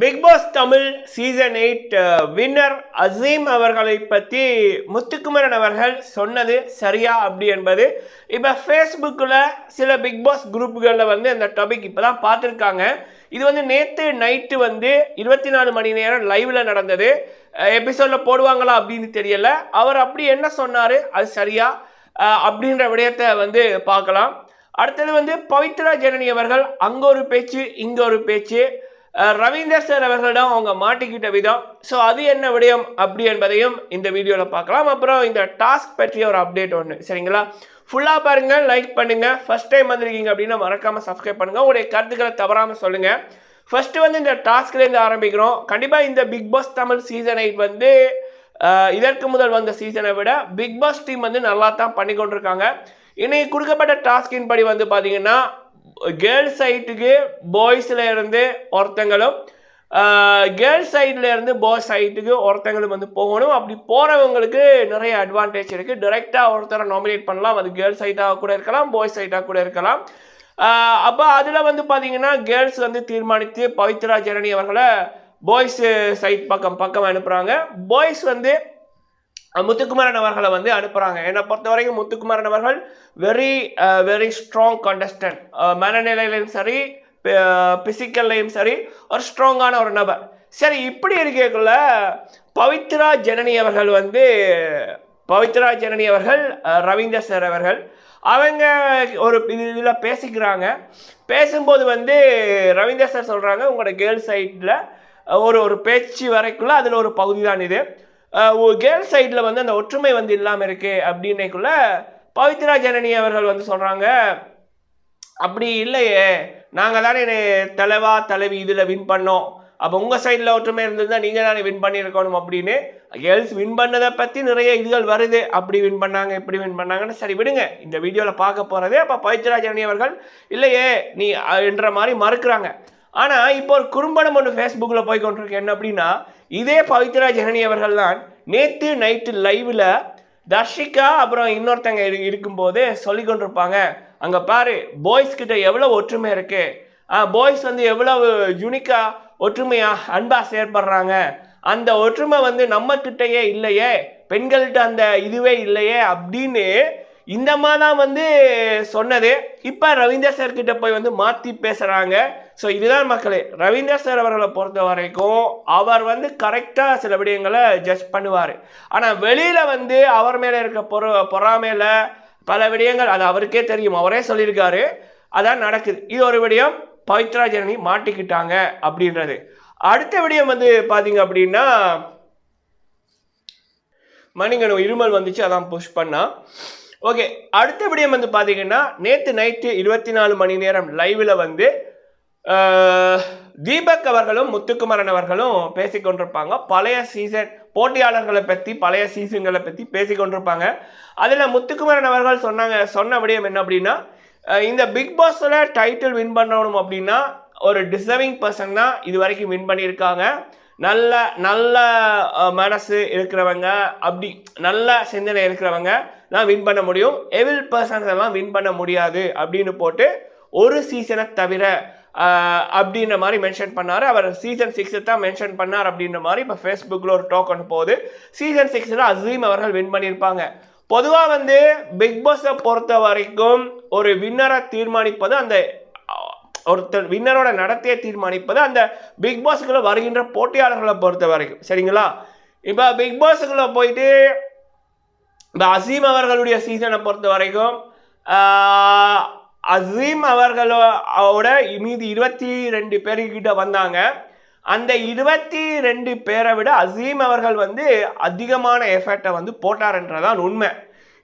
Bigg Boss Tamil season eight winner Azeem அவர்களை பற்றி முத்துக்குமரன் அவர்கள் சொன்னது சரியா அப்படி என்பது இப்போ ஃபேஸ்புக்கில் சில பிக் பாஸ் குரூப்புகளில் வந்து அந்த டாபிக் இப்போ தான் பார்த்துருக்காங்க. இது வந்து நேற்று நைட்டு வந்து இருபத்தி நாலு மணி நேரம் லைவில் நடந்தது. எபிசோடில் போடுவாங்களா அப்படின்னு தெரியல. அவர் அப்படி என்ன சொன்னார்? அது சரியா? அப்படின்ற விடயத்தை வந்து பார்க்கலாம். அடுத்தது வந்து பவித்ரா ஜனனி அவர்கள் அங்கே ஒரு பேச்சு இங்கே ஒரு பேச்சு. ரவீந்தர் சார் அவர்களிடம் அவங்க மாட்டிக்கிட்ட விதம். ஸோ அது என்ன விடயம்? அப்படி என்பதையும் இந்த வீடியோவில் பார்க்கலாம். அப்புறம் இந்த டாஸ்க் பற்றிய ஒரு அப்டேட் ஒன்று சரிங்களா? ஃபுல்லாக பாருங்கள் லைக் பண்ணுங்கள் ஃபஸ்ட் டைம் வந்திருக்கீங்க அப்படின்னா மறக்காமல் சப்ஸ்கிரைப் பண்ணுங்கள் உங்களுடைய கருத்துக்களை தவறாமல் சொல்லுங்கள் ஃபஸ்ட்டு வந்து இந்த டாஸ்க்லேருந்து ஆரம்பிக்கிறோம். கண்டிப்பாக இந்த Bigg Boss Tamil season eight வந்து இதற்கு முதல் வந்த சீசனை விட பிக் பாஸ் டீம் வந்து நல்லா தான் பண்ணி கொண்டிருக்காங்க இன்னைக்கு கொடுக்கப்பட்ட டாஸ்கின் படி வந்து பார்த்தீங்கன்னா கேர்ள்ஸ் சைட்டுக்கு பாய்ஸில் இருந்து ஒருத்தங்களும் கேர்ள்ஸ் சைடில் இருந்து பாய்ஸ் சைட்டுக்கு ஒருத்தங்களும் வந்து போகணும். அப்படி போகிறவங்களுக்கு நிறைய அட்வான்டேஜ் இருக்குது டைரெக்டாக ஒருத்தரை நாமினேட் பண்ணலாம். அது கேர்ள்ஸ் சைட்டாக கூட இருக்கலாம் பாய்ஸ் சைட்டாக கூட இருக்கலாம். அப்போ அதில் வந்து பார்த்தீங்கன்னா கேர்ள்ஸ் வந்து தீர்மானித்து பவித்ரா ஜரணி அவர்களை பாய்ஸ் சைட் பக்கம் பக்கம் அனுப்புகிறாங்க பாய்ஸ் வந்து முத்துக்குமரன் அவர்களை வந்து அனுப்புகிறாங்க என்னை பொறுத்த வரைக்கும் முத்துக்குமரன் அவர்கள் வெரி வெரி ஸ்ட்ராங் கண்டஸ்டன்ட் மனநிலையிலையும் சரி பிசிக்கல்லையும் சரி ஒரு ஸ்ட்ராங்கான ஒரு நபர். சரி இப்படி இருக்கக்குள்ள பவித்ரா ஜனனி அவர்கள் வந்து பவித்ரா ஜனனி அவர்கள் ரவீந்தர் சார் அவர்கள் அவங்க ஒரு இதில் பேசிக்கிறாங்க. பேசும்போது வந்து ரவீந்தர் சார் சொல்கிறாங்க உங்களோட கேர்ள்ஸ் சைடில் ஒரு ஒரு பேச்சு வரைக்குள்ள அதில் ஒரு பகுதி தான் இது. கேர்ள் சைடில் வந்து அந்த ஒற்றுமை வந்து இல்லாமல் இருக்கு அப்படின்னக்குள்ள பவித்ரா ஜனனி அவர்கள் வந்து சொல்கிறாங்க அப்படி இல்லையே நாங்கள் தானே தலைவா தலைவி இதில் வின் பண்ணோம். அப்போ உங்கள் சைடில் ஒற்றுமை இருந்திருந்தால் நீங்கள் தானே வின் பண்ணியிருக்கணும் அப்படின்னு. கேர்ள்ஸ் வின் பண்ணதை பற்றி நிறைய இதுகள் வருது. அப்படி வின் பண்ணாங்க இப்படி வின் பண்ணாங்கன்னு சரி விடுங்க. இந்த வீடியோவில் பார்க்க போகிறதே அப்போ பவித்ரா ஜனனி அவர்கள் இல்லையே நீ என்ற மாதிரி மறுக்கிறாங்க. ஆனால் இப்போ ஒரு குறும்படம் ஒன்று ஃபேஸ்புக்கில் போய் கொண்டிருக்கு. என்ன அப்படின்னா இதே பவித்ரா ஜனனி அவர்கள் தான் நேற்று நைட்டு லைவில் தர்ஷிகா அப்புறம் இன்னொருத்தங்க இருக்கும்போது சொல்லி கொண்டிருப்பாங்க. அங்கே பாரு பாய்ஸ் கிட்ட எவ்வளோ ஒற்றுமை இருக்கு. பாய்ஸ் வந்து எவ்வளவு யூனிக்காக ஒற்றுமையாக அன்பாக செயற்படுறாங்க. அந்த ஒற்றுமை வந்து நம்ம கிட்டயே இல்லையே பெண்கள்கிட்ட அந்த இதுவே இல்லையே அப்படின்னு இந்த மாதிரி தான் வந்து சொன்னது. இப்போ ரவீந்தர் சார் கிட்ட போய் வந்து மாற்றி பேசுகிறாங்க ஸோ இதுதான் மக்களே ரவீந்திர சார் அவர்களை பொறுத்த வரைக்கும் அவர் வந்து கரெக்டாக சில விடயங்களை ஜட்ஜ் பண்ணுவார். ஆனால் வெளியில் வந்து அவர் மேலே இருக்க பொறு பொறாமையில் பல விடயங்கள் அது அவருக்கே தெரியும் அவரே சொல்லியிருக்காரு. அதான் நடக்குது. இது ஒரு விடயம் பவித்ரா ஜனனி மாட்டிக்கிட்டாங்க அப்படின்றது. அடுத்த விடயம் வந்து பார்த்தீங்க அப்படின்னா மணிங்கனு இருமல் வந்துச்சு அதான் புஷ் பண்ணா. ஓகே அடுத்த விடயம் வந்து பார்த்தீங்கன்னா நேற்று நைட்டு இருபத்தி நாலு மணி நேரம் லைவில் வந்து தீபக் அவர்களும் முத்துக்குமரன் அவர்களும் பேசிக்கொண்டிருப்பாங்க பழைய சீசன் போட்டியாளர்களை பற்றி பழைய சீசன்களை பற்றி பேசிக்கொண்டிருப்பாங்க அதில் முத்துக்குமரன் அவர்கள் சொன்னாங்க சொன்ன விடயம் என்ன அப்படின்னா இந்த பிக் பாஸில் டைட்டில் வின் பண்ணணும் அப்படின்னா ஒரு டிசர்விங் பர்சன் தான் இது வரைக்கும் வின் பண்ணியிருக்காங்க. நல்ல நல்ல மனசு இருக்கிறவங்க அப்படி நல்ல சிந்தனை இருக்கிறவங்க தான் வின் பண்ண முடியும். எவில் பர்சன்ஸ் எல்லாம் வின் பண்ண முடியாது அப்படின்னு போட்டு ஒரு சீசனை தவிர அப்படின்ற மாதிரி மென்ஷன் பண்ணார். அவர் சீசன் சிக்ஸை தான் மென்ஷன் பண்ணார் அப்படின்ற மாதிரி இப்போ ஃபேஸ்புக்கில் ஒரு டோக்கன் போகுது. சீசன் சிக்ஸில் அசீம் அவர்கள் வின் பண்ணியிருப்பாங்க. பொதுவாக வந்து பிக் பாஸை பொறுத்த வரைக்கும் ஒரு வின்னரை தீர்மானிப்பது அந்த ஒருத்தர் வின்னரோட நடத்தையை தீர்மானிப்பது அந்த பிக் பாஸுக்குள்ளே வருகின்ற போட்டியாளர்களை பொறுத்த வரைக்கும். சரிங்களா? இப்போ பிக் பாஸுக்குள்ளே போயிட்டு இந்த அசீம் அவர்களுடைய சீசனை பொறுத்த வரைக்கும் அசீம் அவர்களோட மீதி இருபத்தி ரெண்டு பேர்கிட்ட வந்தாங்க. அந்த இருபத்தி ரெண்டு பேரை விட அசீம் அவர்கள் வந்து அதிகமான எஃபர்ட்டை வந்து போட்டார்ன்றதான் உண்மை.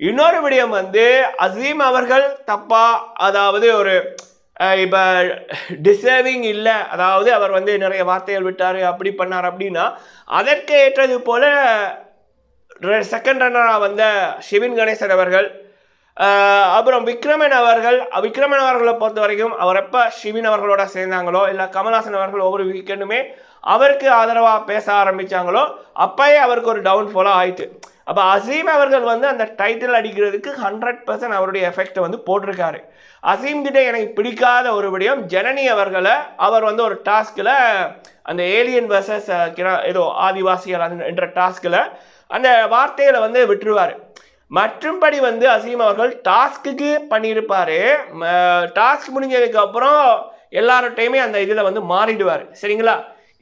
இன்னொரு விடயம் வந்து அசீம் அவர்கள் தப்பா அதாவது ஒரு இப்போ டிசர்விங் இல்லை அதாவது அவர் வந்து நிறைய வார்த்தைகள் விட்டார் அப்படி பண்ணார் அப்படின்னா அதற்கு ஏற்றது போல செகண்ட் ரன்னராக வந்த சிவின் கணேசன் அவர்கள் அப்புறம் விக்ரமன் அவர்கள் விக்ரமன் அவர்களை பொறுத்த வரைக்கும் அவர் எப்போ ஷிவின் அவர்களோட சேர்ந்தாங்களோ இல்லை கமல்ஹாசன் அவர்கள் ஒவ்வொரு வீக்கெண்டுமே அவருக்கு ஆதரவாக பேச ஆரம்பித்தாங்களோ அப்பயே அவருக்கு ஒரு டவுன்ஃபாலாக ஆயிட்டு. அப்போ அசீம் அவர்கள் வந்து அந்த டைட்டில் அடிக்கிறதுக்கு ஹண்ட்ரட் பர்சன்ட் அவருடைய எஃபெக்டை வந்து போட்டிருக்காரு. அசீம் கிட்டே எனக்கு பிடிக்காத ஒரு விடயம் ஜனனி அவர்களை அவர் வந்து ஒரு டாஸ்கில் அந்த ஏலியன் வர்சஸ் ஏதோ ஆதிவாசிகள் என்ற டாஸ்கில் அந்த வார்த்தைகளை வந்து விட்டுருவார். மற்றும்படி வந்து அசீம் அவர்கள் டாஸ்க்குக்கு பண்ணியிருப்பாரு. டாஸ்க் முடிஞ்சதுக்கு அப்புறம் எல்லார்ட்டையுமே அந்த இதில் வந்து மாறிடுவார். சரிங்களா?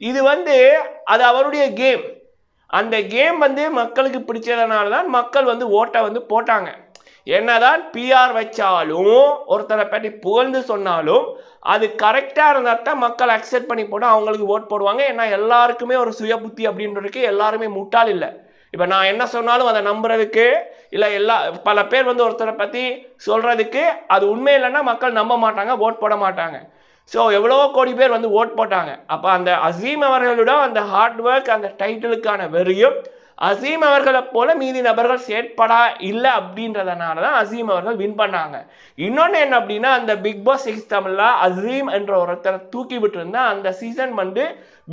இது வந்து அது அவருடைய கேம். அந்த கேம் வந்து மக்களுக்கு பிடிச்சதுனால தான் மக்கள் வந்து ஓட்டை வந்து போட்டாங்க. என்னதான் பிஆர் வச்சாலும் ஒருத்தரை பற்றி புகழ்ந்து சொன்னாலும் அது கரெக்டாக இருந்தால் தான் மக்கள் அக்செப்ட் பண்ணி போட்டு அவங்களுக்கு ஓட் போடுவாங்க. ஏன்னா எல்லாருக்குமே ஒரு சுய புத்தி அப்படின்றதுக்கு எல்லாருமே முட்டாள் இல்லை. இப்போ நான் என்ன சொன்னாலும் அதை நம்புறதுக்கு இல்லை எல்லா பல பேர் வந்து ஒருத்தரை பற்றி சொல்கிறதுக்கு அது உண்மை இல்லைன்னா மக்கள் நம்ப மாட்டாங்க ஓட் போட மாட்டாங்க. ஸோ எவ்வளோ கோடி பேர் வந்து ஓட் போட்டாங்க. அப்போ அந்த அசீம் அவர்களிடம் அந்த ஹார்ட் ஒர்க் அந்த டைட்டிலுக்கான வெறியும் அசீம் அவர்களை போல மீதி நபர்கள் செயற்படா இல்லை அப்படின்றதுனால தான் அசீம் அவர்கள் வின் பண்ணாங்க. இன்னொன்று என்ன அப்படின்னா அந்த பிக் பாஸ் சிக்ஸ் தமிழில் அசீம் என்ற ஒருத்தரை தூக்கி விட்டுருந்தா அந்த சீசன் வந்து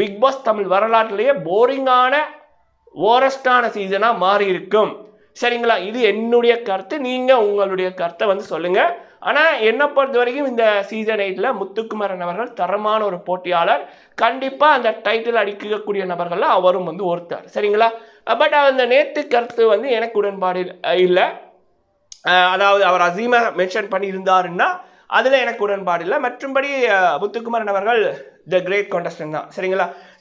பிக் பாஸ் தமிழ் வரலாற்றிலேயே போரிங்கான ஓரஸ்டான சீசனாக மாறி இருக்கும் சரிங்களா? இது என்னுடைய கருத்து. நீங்கள் உங்களுடைய கருத்தை வந்து சொல்லுங்கள் ஆனால் என்னை பொறுத்த வரைக்கும் இந்த சீசன் எயிட்டில் முத்துக்குமரன் அவர்கள் தரமான ஒரு போட்டியாளர். கண்டிப்பாக அந்த டைட்டில் அடிக்கக்கூடிய நபர்களில் அவரும் வந்து ஒருத்தர் சரிங்களா? பட் அந்த நேற்று கருத்து வந்து எனக்கு உடன்பாடு இல்லை. அதாவது அவர் அசீமா மென்ஷன் பண்ணியிருந்தாருன்னா அதில் எனக்கு உடன்பாடு இல்லை. மற்றும்படி முத்துக்குமரன் அவர்கள் த கிரேட் கான்டஸ்டன் தான். சரிங்களா?